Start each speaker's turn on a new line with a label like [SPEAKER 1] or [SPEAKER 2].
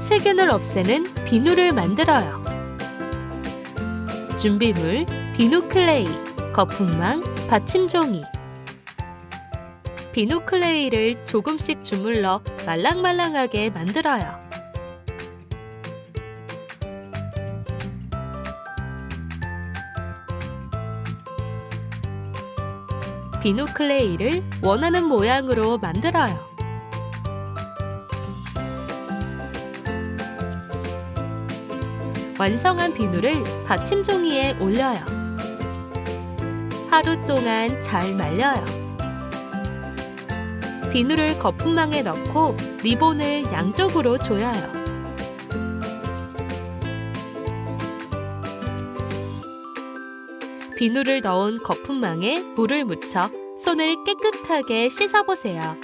[SPEAKER 1] 세균을 없애는 비누를 만들어요. 준비물 비누 클레이, 거품망, 받침종이. 비누 클레이를 조금씩 주물러 말랑말랑하게 만들어요. 비누 클레이를 원하는 모양으로 만들어요. 완성한 비누를 받침 종이에 올려요. 하루 동안 잘 말려요. 비누를 거품망에 넣고 리본을 양쪽으로 조여요. 비누를 넣은 거품망에 물을 묻혀 손을 깨끗하게 씻어보세요.